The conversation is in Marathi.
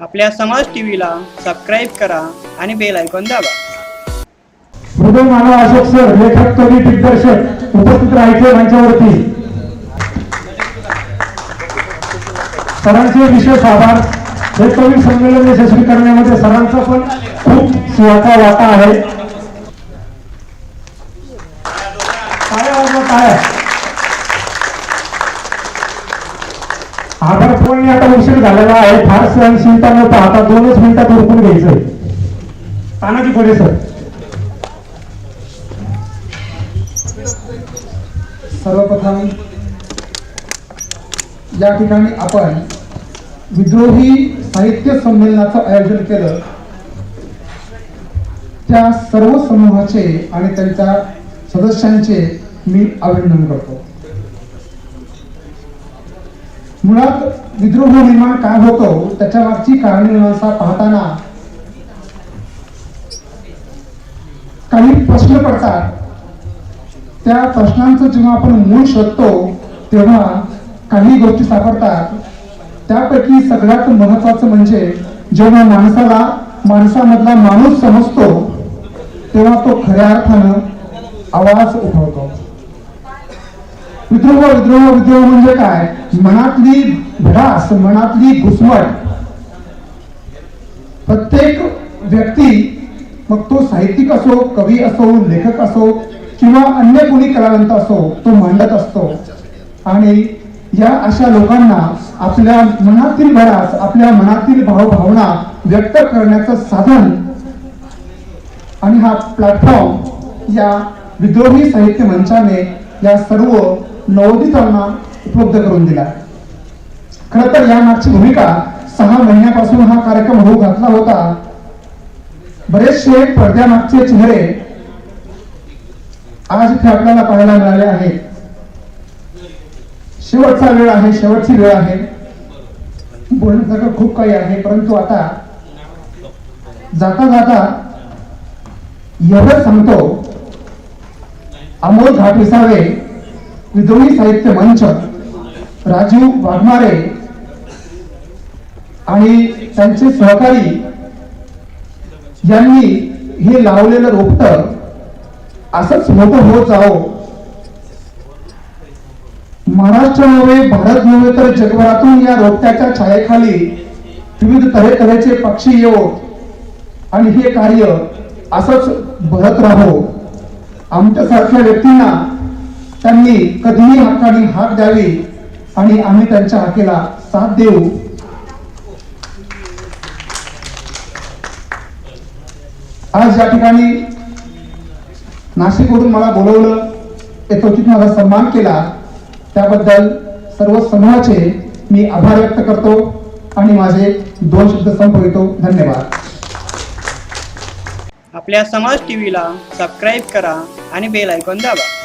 आपल्या समाज टीव्हीला सबस्क्राईब करा आणि बेल ऐकून दाबा. मृदय मानव अशोक सर लेखक कवी दिग्दर्शक उपस्थित राहायचे मंचावरती. सरांचे विशेष आभार. हे कवी संमेलन यशस्वी करण्यामध्ये सरांचा पण खूप सिंहाचा वाटा आहे. काय आभार फोन या उशीर झालेला आहे. फार सहनशीलता न पाहता दोनच मिनिटात उरकून घ्यायचंय तानाजी कोले सर. सर्वप्रथम या ठिकाणी आपण विद्रोही साहित्य संमेलनाचं आयोजन केलं. त्या सर्व समूहाचे आणि त्यांच्या सदस्यांचे मी अभिनंदन करतो. मुळात विद्रोह निर्माण काय होतो त्याच्या मागची कारणे पाहताना काही प्रश्न पडतात. त्या प्रश्नांचं जेव्हा आपण मूळ शोधतो तेव्हा काही गोष्टी सापडतात. त्यापैकी सगळ्यात महत्वाचं म्हणजे जेव्हा माणसाला माणसामधला माणूस समजतो तेव्हा तो खऱ्या अर्थानं आवाज उठवतो. विद्रोह विद्रोह विद्रोह म्हणजे काय? मनातली भडास मनातली घुसमट. प्रत्येक व्यक्ती मग तो साहित्यिक असो कवी असो लेखक असो किंवा अन्य कोणी कलावंत असो तो मांडत असतो. आणि या अशा लोकांना आपल्या मनातील भडास आपल्या मनातील भावभावना व्यक्त करण्याचं साधन आणि हा प्लॅटफॉर्म या विद्रोही साहित्य मंचाने या सर्व नवोदितांना उपलब्ध करून दिला. खर तर या मागची भूमिका सहा महिन्यापासून हा कार्यक्रम होऊ घातला होता. बरेचसे पडद्यामागचे चेहरे आज इथे आपल्याला पाहायला मिळाले आहेत. शेवटचा वेळ आहे शेवटची वेळ आहे. बोलण्यासारखं खूप काही आहे परंतु आता जाता जाता एवढं सांगतो अमोल घाटविसावे विद्रोही साहित्य मंच राजीव वाघमारे आणि त्यांचे सहकारी यांनी हे लावलेलं रोपट असंच मोठं होत जावं. महाराष्ट्र नव्हे भारत नव्हे तर जगभरातून या रोपट्याच्या छायेखाली विविध तऱ्हेतऱ्हेचे पक्षी येवो आणि हे कार्य असंच भरत राहो. आमच्यासारख्या व्यक्तींना त्यांनी कधीही हक्काने हाक द्यावी आणि आम्ही त्यांच्या हाकेला साथ देऊ. आज या ठिकाणी नाशिकवरून मला बोलवलं यथोचित माझा सन्मान केला. त्याबद्दल सर्व समूहाचे मी आभार व्यक्त करतो आणि माझे दोन शब्द संपवितो. धन्यवाद. आपल्या समाज टीव्हीला सबस्क्राईब करा आणि बेल ऐकून दाबा.